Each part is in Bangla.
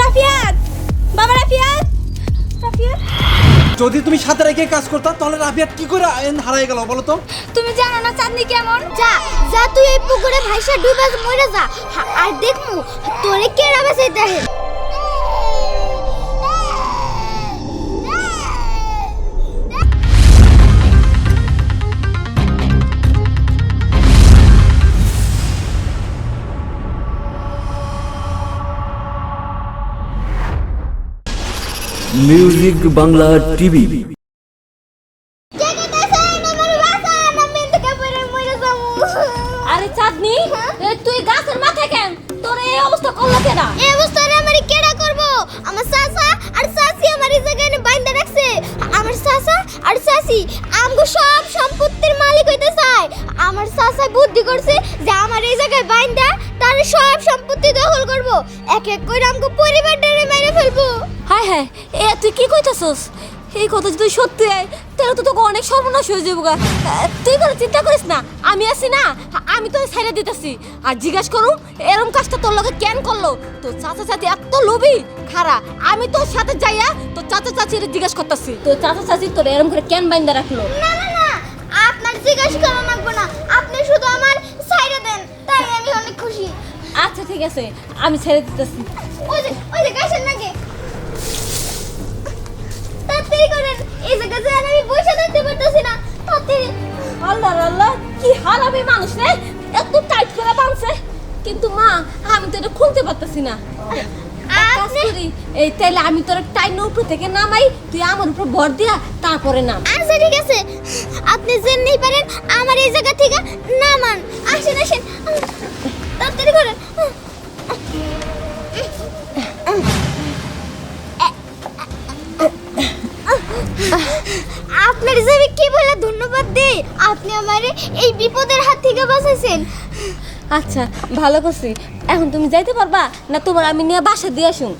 রাফিয়াত! বাবা রাফিয়াত! রাফিয়াত! যদি তুমি সাথে রেখে কাজ করতাম তাহলে রাফিয়াত কি করে আইন হারাই গেল বলো তো? তুমি জানো না চাঁদনি কেমন? যা যা তুই এই পুকুরে ভাইসা ডুবে মরে যা। আর দেখমু তোরে কে রাবে সেই দেখে মিউজিক বাংলা টিভি আরে চাঁদনি তুই গাছের মাথায় কেন? তোর এই অবস্থা করল কেনা? এই অবস্থায় আমার কেডা করব? আমার চাচা আর চাচি আমার এই জায়গায় রাখছে। আমার চাচা আর চাচি আমগো সব সম্পত্তির মালিক হইতে চায়। আমার চাচা বুদ্ধি করছে যে আমার এই জায়গায় বাইন্ধা তার সব সম্পত্তি দখল করব। এক এক করে আমগো পরিবারটারে মেরে ফেলব। হায় হায় এ তুই কি কইতাছস? এই কথা যদি সত্যি হয় তাহলে তো তোকে অনেক সর্বনাশ হয়ে যাব গা। তুই কোনো চিন্তা করিস না আমি আছি না আমি তো ছেড়ে দিতেছি। আর জিজ্ঞাসা করুম এরম কাজটা তোর লগে কেন করল? তোর চাচা চাচি এত লোভী খারা আমি তোর সাথে যাইয়া তোর চাচা চাচির জিজ্ঞাসা করতেছি। তোর চাচা চাচি তোর এরম করে কেন বাইন্দা রাখল? না না না আপনার জিজ্ঞাসা করা লাগবো না আপনি শুধু আমার সাইডে দেন তাই আমি অনেক খুশি। আচ্ছা ঠিক আছে আমি ছেড়ে দিতেছি। ওই যে ওই যে গাছের নাকি। তাড়াতাড়ি করেন এই জায়গা যে আমি বসে থাকতে পারতেছি না তাড়াতাড়ি আল্লাহ আল্লাহ কি হারামি মানুষ রে এত টাইট করে বাঁধছে। কিন্তু মা আমি তো এটা খুলতে পারতেছি না। আপনি এই তাইলে আমি তোর টাইন উপর থেকে নামাই তুই আমার উপর ভর দিয়া তারপরে নাম। আচ্ছা ঠিক আছে। আপনি জেনেই পারেন আমার এই জায়গা থেকে নামান। আসেন আসেন। তাড়াতাড়ি করেন। আপনার যে আমি কি বলে ধন্যবাদ দেই? আপনি আমারে এই বিপদের হাত থেকে বাঁচাইছেন। আচ্ছা ভালো করছি। এখন তুমি যাইতে পারবা না তোমার আমি নিয়ে বাসা দিয়ে আসুন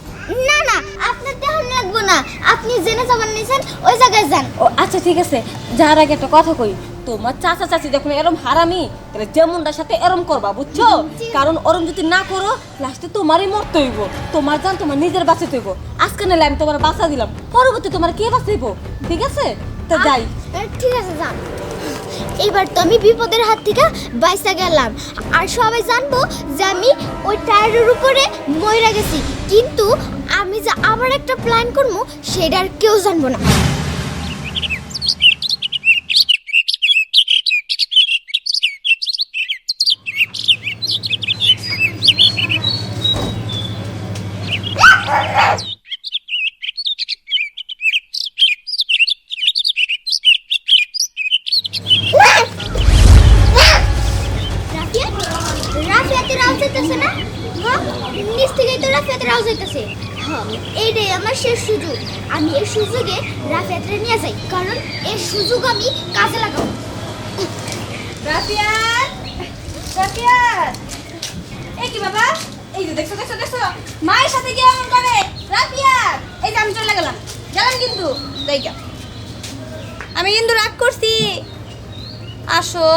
না না আপনার তেমন লাগবো না। আপনি জেনে যাবেন নিছেন ওই জায়গায় যান। ও আচ্ছা ঠিক আছে। যার আগে একটা কথা কই। তোমার চাচা চাচি যখন এরম হারামি তাহলে যেমনটার সাথে এরম করবা বুঝছ? কারণ ওরম যদি না করো লাস্টে তোমারই মরতে হইব। তোমার জান তোমার নিজের বাঁচাতে হইব। আজকে নাহলে আমি তোমার বাঁচা দিলাম। পরবর্তী তোমার কে বাঁচাইবো ঠিক আছে? তো যাই। ঠিক আছে যান এবার তো আমি বিপদের হাত থেকে বাইসা গেলাম। আর সবাই জানব যে আমি ওই টায়ারের উপরে মইরা গেছি। কিন্তু আমি যে আবার একটা প্ল্যান করব সেটা আর কেউ জানব না। রাফিয়াত রাফিয়াতের আওয়াজ হইতেছে না হ্যাঁ নিচ থেকেই তো রাফিয়াতের আওয়াজ হইতেছে হ্যাঁ এইটাই আমার শেষ সুযোগ। আমি এই সুযোগে রাফিয়াতরে নিয়ে যাই, কারণ এই সুযোগ আমি কাজে লাগাবো। রাফিয়াত রাফিয়াত এই কি বাবা? এই যে দেখছ দেখছ দেখছ? মায়ের সাথে গিয়ে এমন করে। রাফিয়াত এই যে আমি চলে গেলাম। গেলাম কিন্তু দেখা আমি কিন্তু রাগ করছি। আসো,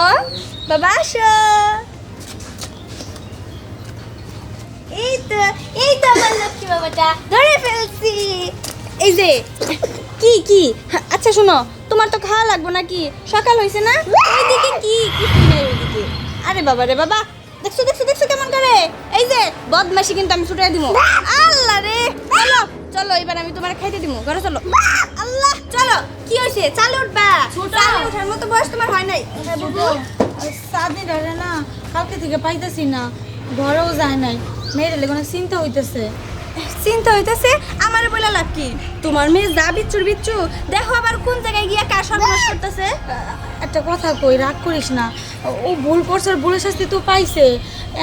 বাবা, আসো। এই তো এই তো আমার লক্ষ্মী বাবাটা। ধরে ফেলছি। এই যে কি কি? আচ্ছা শোনো তোমার তো খাওয়া লাগবে নাকি? সকাল হয়েছে না? ওইদিকে কি কিছু নেই ওইদিকে? আরে বাবা রে বাবা দেখছ দেখছ দেখছ কেমন করে? এই যে বদমাশি কিন্তু আমি ছুটাই দিব আল্লাহ রে! চলো চলো এবার আমি তোমার খাইতে দিব ঘরে চলো। আল্লাহ চলো কি হয়েছে চালে উঠবা। চালে ওঠার মতো বয়স তোমার হয় নাই। সাদনি ধরে না কালকে থেকে পাইতেছি না। ঘরেও যায় নাই। লেগে অনেক চিন্তা হইতেছে। চিন্তা হইতেছে, আমারে বলে লাভ কি? তোমার মেয়ে যা বিচ্ছুর বিচ্ছু, দেখো আবার কোন জায়গায় গিয়া কার সর্বনাশ করতেছে। একটা কথা কই, রাগ করিস না। ও ভুল করছে ভুলের শাস্তি তো পাইছে।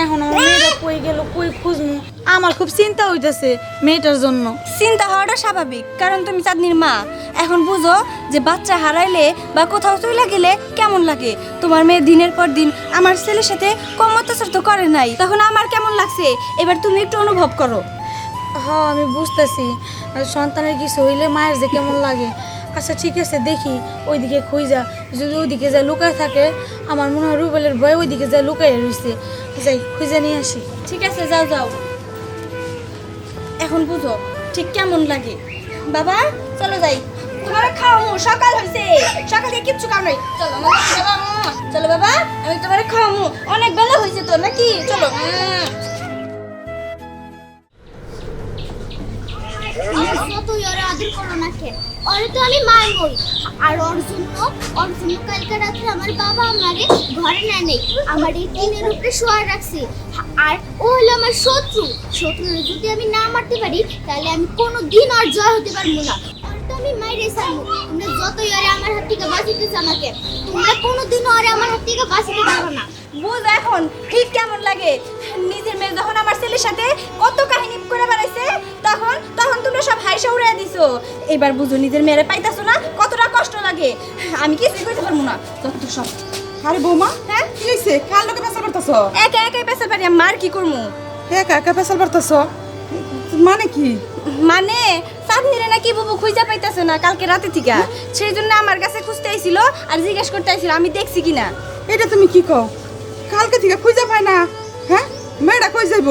এখন আমার মেয়েটা কই গেল, কই খুঁজমু আমার খুব চিন্তা হইতেছে মেয়েটার জন্য। চিন্তা হওয়াটা স্বাভাবিক, কারণ তুমি চাঁদনির মা। এখন বুঝো যে বাচ্চা হারাইলে বা কোথাও চলে গেলে কেমন লাগে? তোমার মেয়ে দিনের পর দিন আমার ছেলের সাথে কম অত্যাচার তো করে নাই। তখন আমার কেমন লাগছে? এবার তুমি একটু অনুভব করো। হ্যাঁ আমি বুঝতেছি। সন্তানের কিছু হইলে মায়ের যে কেমন লাগে। আচ্ছা ঠিক আছে দেখি। ওইদিকে খুঁজা। যদি ওইদিকে যায় লুকায় থাকে আমার মনে হয় রুবেলের ভয় ওইদিকে যায় লুকায় রয়েছে যাই খুঁজে নিয়ে আসি। ঠিক আছে যাও যাও। এখন বুঝো ঠিক কেমন লাগে? বাবা চলো যাই। অনেক বেলা হয়েছে তো, নাকি? চলো। তো আমি মারবই আর ওর জন্য ওর জন্য কালকে আমার বাবা আমারে ঘরে নেয় নেই। আমার এই টিনের উপরে শোয়া রাখছে। আর ও আমার শত্রু। শত্রু যদি আমি না মারতে পারি, তাহলে আমি কোনো দিন আর জয় হতে পারব না। মাইরে সারবো তোমরা যতই ওরে আমার হাত থেকে বাঁচিতেছ আমাকে তোমরা কোনোদিনও ওরে আমার হাত থেকে বাঁচিতে পারব না। বুঝ এখন ঠিক কেমন লাগে? নিজের মেয়ে যখন আমার ছেলের সাথে কত কাহিনী করে বেড়াইছে তখন তখন তোমরা সব হাইসা উড়াই দিছো। এবার বুঝো নিজের মেয়েরে পাইতাছো না কতটা কষ্ট লাগে? আমি কিছু কইতে পারব না। যত সব আরে বৌমা হ্যাঁ? কি হইছে? কার লোকে পেশাল পারতাছ একা একাই পেশা পারি মার কি করব একা একা পেশাল পারতাছ? মানে কি? মানে চাঁদনিরে নাকি বুবু খুঁজা পাইতাছে না কালকে রাতে থেকে। সেই জন্য আমার কাছে খুঁজতে আইছিল আর জিজ্ঞেস করতে আইছিল আমি দেখছি কিনা? এটা তুমি কি কও? কালকে থেকে খুঁজে পাই না। হ্যাঁ? মেয়েটা কই যাইব?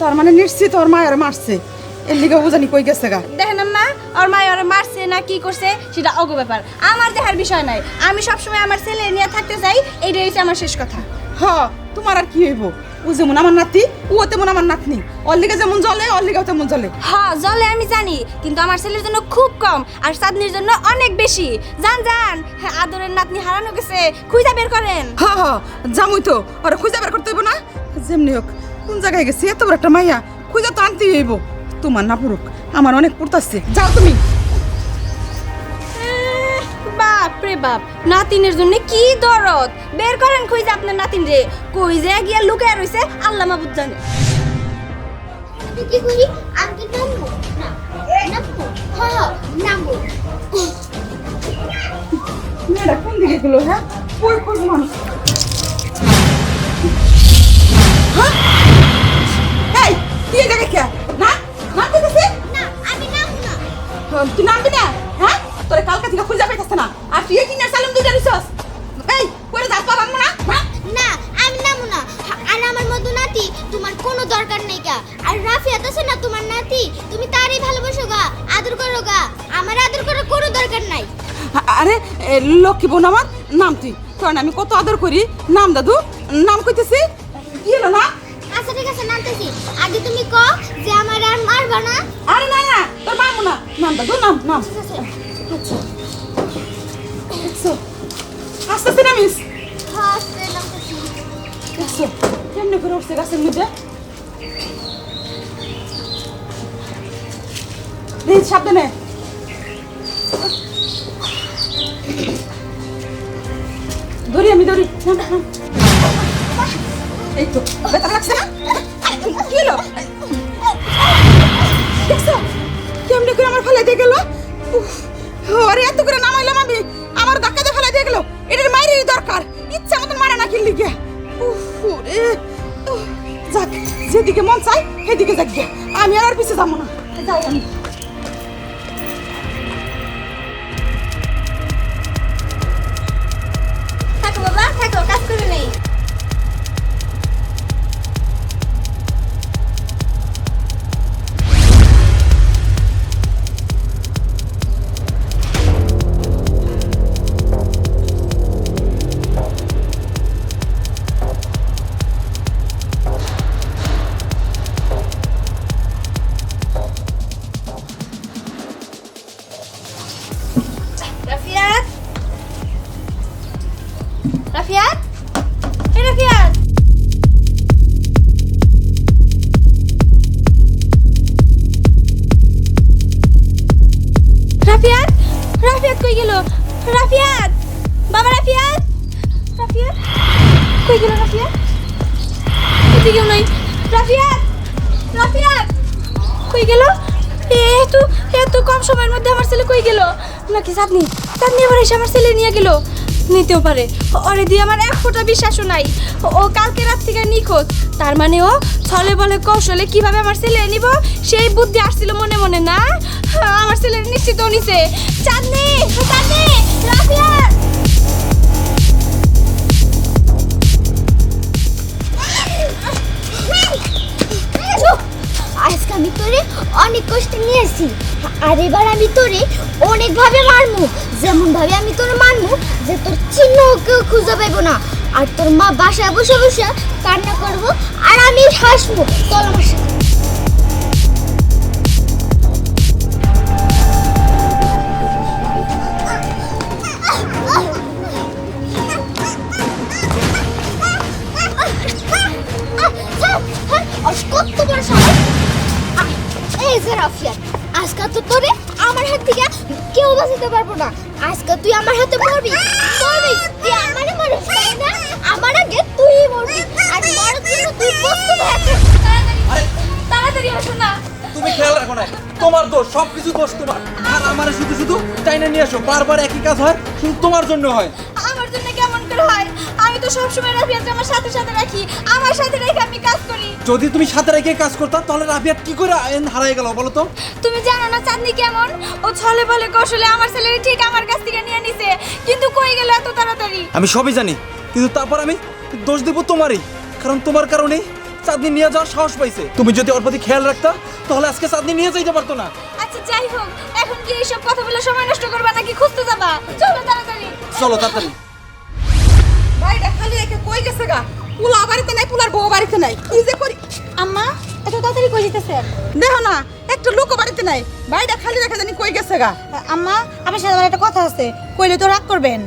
তার মানে নিশ্চিত ওর মায়ের মারছে। এর লিগে বুঝানি কই গেছে গা। দেখেন মা ওর মায়ের ওরা মারছে না কি করছে সেটা অগ ব্যাপার। আমার দেখার বিষয় নাই। আমি সবসময় আমার ছেলে নিয়ে থাকতে চাই এইটাই হচ্ছে আমার শেষ কথা। হ তোমার আর কি হইব? ও যেমন আমার নাতি ও তেমন আমার নাতনি। ওর লিগে যেমন জলে ওর লিগেও তেমন জ্বলে। হ্যাঁ জলে আমি জানি। কিন্তু আমার ছেলের জন্য খুব কম আর চাঁদনির জন্য অনেক বেশি। জান জান হ্যাঁ আদরের নাতনি হারানো গেছে। খুঁজা বের করেন। হ হ জামুই তো। ওরা খুঁজে বের করতে হইব না? যেমনি হোক কোন জায়গায় গেছে? এত বড় একটা মাইয়া খুঁজে তো আনতেই হইব। তোমার না পুরুক আমার অনেক পড়তাছে যাও তুমি। বাপ রে বাপ নাতিনের জন্য কি দরদ? বের করেন খুঁজে আপনার নাতিন রে। কই যে গিয়া লুকায় রইছে আল্লাহ মাবুদ জানে। আমি কি করি? আমি কি নামবো। না নামবো। হ্যাঁ নামবো। মেয়েরা কোন দিকে গেল হ্যাঁ? কই কই মানুষ। হ্যাঁ? এই তুই কে? না? না আমি নামবো না। তুই নামবি না? হ্যাঁ তোরে কালকে থেকে খুঁজে পাইতাছ না। আর তুই কি না সালাম দুইটা দিছস এই করে যা তোর আনব না? হ্যাঁ? না আমি নামবো না। আর আমার মতো নাতি তোমার কোনো দরকার নেই গা। আর রাফিয়াত আছে না তোমার নাতি তুমি তারই ভালোবাসো গা আদর করো গা। আমার আদর করার কোনো দরকার নাই। আরে লক্ষ্মী বোন আমার নাম তুই। কারণ আমি কত আদর করি। নাম দাদু নাম কইতেছি। কি হলো না আচ্ছা ঠিক আছে নাম নামতেছি। আগে তুমি কও যে আমার আর মারবা না। আরে না না তোর মামু না। নাম দাদু নাম নাম। আছে দেখছ আস্তে আস্তে নামিস দেখছ কেমনে করে উঠছে গাছের মধ্যে এই সাবধানে ধরি আমি ধরি। এই তো ব্যথা লাগছে না কি হলো দেখছ কেমনে করে আমার ফেলাই দিয়ে গেল উফ, আরে এত করে নামাইলাম আমি। আমার ধাক্কাতে ফেলাই দিয়ে গেল। এটার মায়েরই দরকার। ইচ্ছা মতন মারা না কিনলি গিয়া। ওরে, যাক যেদিকে মন চাই সেদিকে যাক গিয়া। আমি আর পিছিয়ে পিছে যাব না। যাই আমি। রাফিয়াত এই রাফিয়াত রাফিয়াত রাফিয়াত কই গেল? রাফিয়াত বাবা রাফিয়াত রাফিয়াত কই গেল রাফিয়াত এদিকেও নাই। রাফিয়াত রাফিয়াত কই গেল? এত এত কম সময়ের মধ্যে আমার ছেলে কই গেল? নাকি চাঁদনি? চাঁদনি আবার এসে আমার ছেলে নিয়ে গেল? নিতেও পারে। ওরে দিয়ে, আমার এক ফোঁটা বিশ্বাসও নাই। ও কালকে রাত থেকে নিখোঁজ। তার মানে ও ছলে বলে কৌশলে কীভাবে আমার ছেলে নিব, সেই বুদ্ধি আসছিল মনে মনে, না? আমার ছেলে নিশ্চিত নিছে। চাঁদনি চাঁদনি রাফিয়াত আজকে আমি তোরে আর এবার আমি তোরে অনেকভাবে মারমু। যেমন ভাবে আমি তোর মারমু যে তোর চিহ্ন কেউ খুঁজে পাইবো না আর তোর মা বাসায় বসে বসে কান্না করব আর আমি হাসবো চল আমার সাথে কত হাত থেকে কেউ বাঁচাতে পারব না। আজকে তুই আমার হাতে মরবি? মরবি? তুই আমারে মরবি তাই না? আমার আগে তুই মরবি। আর মরার জন্য তুই প্রস্তুত হয়ে তাড়াতাড়ি আসো না। তুমি খেয়াল রাখো না তোমার দোষ সবকিছু দোষ তোমার। আর আমারে শুধু শুধু টাইনে নিয়ে আসো বারবার একই কাজ হয় শুধু তোমার জন্য হয়। তো সবসময় রাফিয়াকে আমার সাথে সাথে রাখি। আমার সাথে রেখে আমি কাজ করি। যদি তুমি সাথে রেখে কাজ করতা তাহলে রাফিয়াত কি করে আইন হারাই গেল বলো তো? তুমি জানো না চাঁদনি কেমন? ও ছলে বলে কৌশলে আমার ছেলের ঠিক আমার কাছ থেকে নিয়ে নিছে। কিন্তু কই গেল এত তাড়াতাড়ি? আমি সবই জানি কিন্তু তারপর আমি দোষ দেবো তোমারই। কারণ তোমার কারণে চাঁদনি নিয়ে যাওয়ার সাহস পাইছে। তুমি যদি ওর প্রতি খেয়াল রাখতা তাহলে আজকে চাঁদনি নিয়ে যাইতে পারতো না। আচ্ছা যাই হোক। এখন কি এইসব কথা বলে সময় নষ্ট করবা নাকি খুঁজতে যাবা? চলো তাড়াতাড়ি। চলো তাড়াতাড়ি। বাড়িটা কই গেছে গা? পোলা বাড়িতে নাই পোলার বউ বাড়িতে নাই। কি যে করি? আম্মা এত তাড়াতাড়ি কই যেতেছে দেখো না একটা লোকও বাড়িতে নাই। বাড়িটা খালি রেখে জানি কই গেছে গা। আম্মা আপনার সাথে আমার একটা কথা আছে। কইলে তো রাগ করবেন।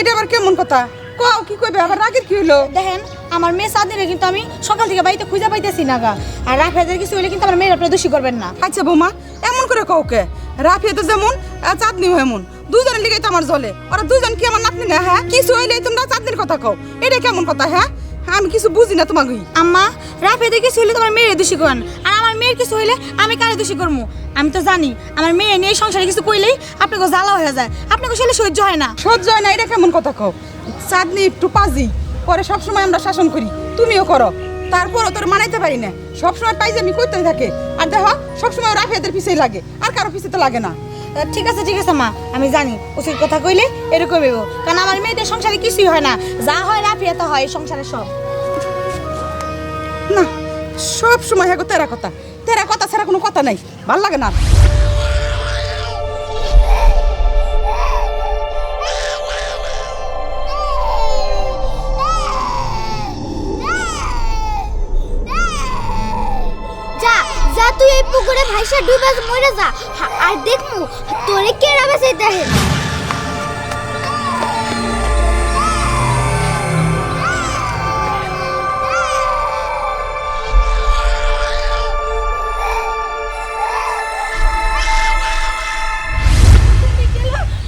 এটা আবার কেমন কথা? কও কি কইবে? আবার রাগের কি হইল? দেখেন আমার মেয়ে সাদিনে কিন্তু আমি সকাল থেকে বাড়িতে খুঁজে পাইতেছি না গা। আর রাফেদের কিছু হলে কিন্তু আমার মেয়ের আপনার দোষী করবেন না। আচ্ছা বৌমা এমন করে কাউকে রাফিয়া তো যেমন আর চাঁদনিও এমন দুজনের লিগে তো আমার জলে। ওরা দুজন কি আমার নাতনি না হ্যাঁ? কিছু হইলে তোমরা চাঁদনির কথা কও। এটা কেমন কথা হ্যাঁ? আমি কিছু বুঝি না তোমাকে। আম্মা রাফেদের কিছু হলে তোমার মেয়ের দোষী করেন। আর আমার মেয়ের কিছু হইলে আমি কারে দোষী করব আমি তো জানি আমার মেয়ে নিয়ে সংসারে কিছু কইলেই আপনাকে জ্বালা হয়ে যায়। আপনাকে ছেলে সহ্য হয় না। সহ্য হয় না এটা কেমন কথা কও? চাঁদনি একটু পাজি পরে সবসময় আমরা শাসন করি। তুমিও করো তারপরও তোর মানাইতে পারি না। সবসময় আমি করতেই থাকে। আর দেখো সবসময় রাফেদের পিছিয়ে লাগে আর কারও পিছিয়ে তো লাগে না। ঠিক আছে ঠিক আছে, মা। আমি জানি, উচিত কথা কইলে এরকম হইব। কারণ আমার মেয়েদের সংসারে কিছুই হয় না। যা হয় রাফিয়া তা হয় সংসারে সব। না, সব সময় হ্যাঁ তেরা কথা। তেরা কথা ছাড়া কোনো কথা নাই। ভালো লাগে না তুই এই পুকুরে ভাইসা ডুবে মরে যা। আর দেখমু তোরে হে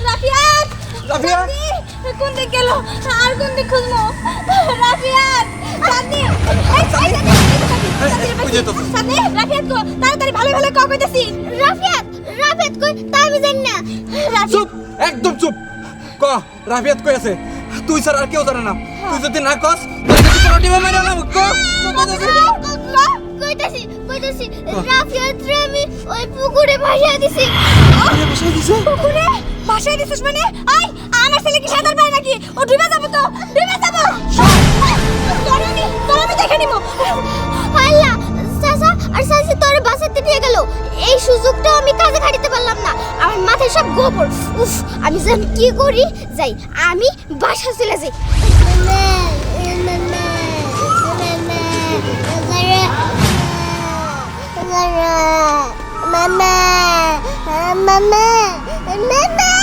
রাফিয়াত রাফিয়াত! চাঁদনি, কোন দিক গেল? আর কোন দিক খুঁজবো? রাফিয়াত! চাঁদনি এই, চাঁদনি, রাফিয়াত গো তাড়াতাড়ি ভালো ভালো ক কইতাছি। রাফিয়াত রাফিয়াত কই? তা আমি জানি না। চুপ একদম চুপ। ক রাফিয়াত কই আছে? তুই স্যার আর কেউ জানে না। তুই যদি না কস তাহলে কিন্তু মেরে না ক কইতাছি কইতাছি। রাফিয়াত রে আমি ওই পুকুরে ভাসিয়ে দিছি। বসাই দিছে? পুকুরে বাসায় দিছিস মানে? আই আমার ছেলে কি সাঁতার পারে নাকি? ও ডুবে যাব তো ডুবে যাব। আমি দেখে নিবো আল্লাহ সাসা আর সাসি তোর বাসাতে নিয়ে গেল এই সুযোগটা আমি কাজে খাটিতে পারলাম না আমার মাথায় সব গোবর উফ আমি যেন কি করি যাই আমি বাসা চলে যাই মামা মামা মামা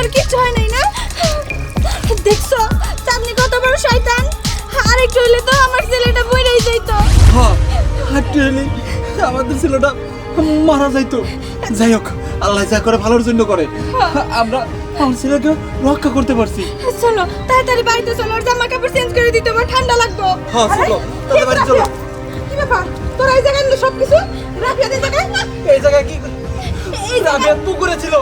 তোর কিচ্ছু হয় নাই না? দেখছ? চাঁদনি কত বড় শয়তান। আর একটু হইলে তো আমার ছেলেটা বইরাই যাইতো। হ্যাঁ অ্যাকচুয়ালি আমাদের ছেলেটা মারা যাইতো। যাই হোক আল্লাহ যা করে ভালোর জন্য করে। আমরা আমার ছেলেকে রক্ষা করতে পারছি। চলো তাড়াতাড়ি বাড়িতে চলো ওর জামা কাপড় চেঞ্জ করে দিতে আমার ঠান্ডা লাগবো। হ্যাঁ চলো বাড়ি চলো। কি ব্যাপার? তোরা এই জায়গায় সব কিছু রাফিয়াদের জায়গায়? এই জায়গায় কি? রাবিয়া পুকুরে ছিল।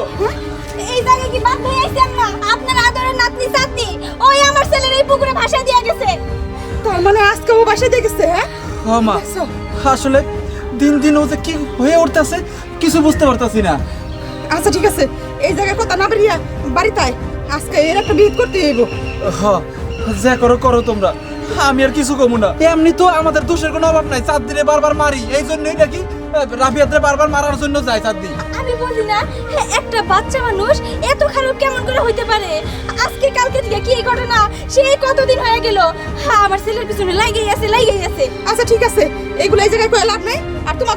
এই জায়গায় কি হয়ে আইছি আমরা আপনার আদরের নাতনি সাতনি ওই আমার ছেলের এই পুকুরে ভাষা দিয়ে গেছে। তার মানে আজকে ও বাসায় দেখেছে হ্যাঁ? হ্যাঁ মা আসলে দিন দিন ও যে কি হয়ে উঠতেছে কিছু বুঝতে পারতাছি না। আচ্ছা ঠিক আছে। এই জায়গায় কথা না বেরিয়া বাড়িতে আজকে এর একটা বিহিত করতে হইব। যা করো করো তোমরা। আমি আর কিছু কমু না। এমনি তো আমাদের দোষের কোনো অভাব নাই। চার দিনে বারবার মারি এই জন্যই নাকি রাফিয়াতে বারবার মারার জন্য যায় চাঁদ দিন আমি বলি না একটা বাচ্চা মানুষ, এত খারাপ কেমন করে হইতে পারে? আজকে কালকে থেকে কি ঘটনা? সেই কতদিন হয়ে গেল? হ্যাঁ আমার ছেলের পিছনে লাগিয়ে আছে লাগিয়ে আছে। আচ্ছা ঠিক আছে। এগুলো এই জায়গায় লাভ নেই। আর তোমার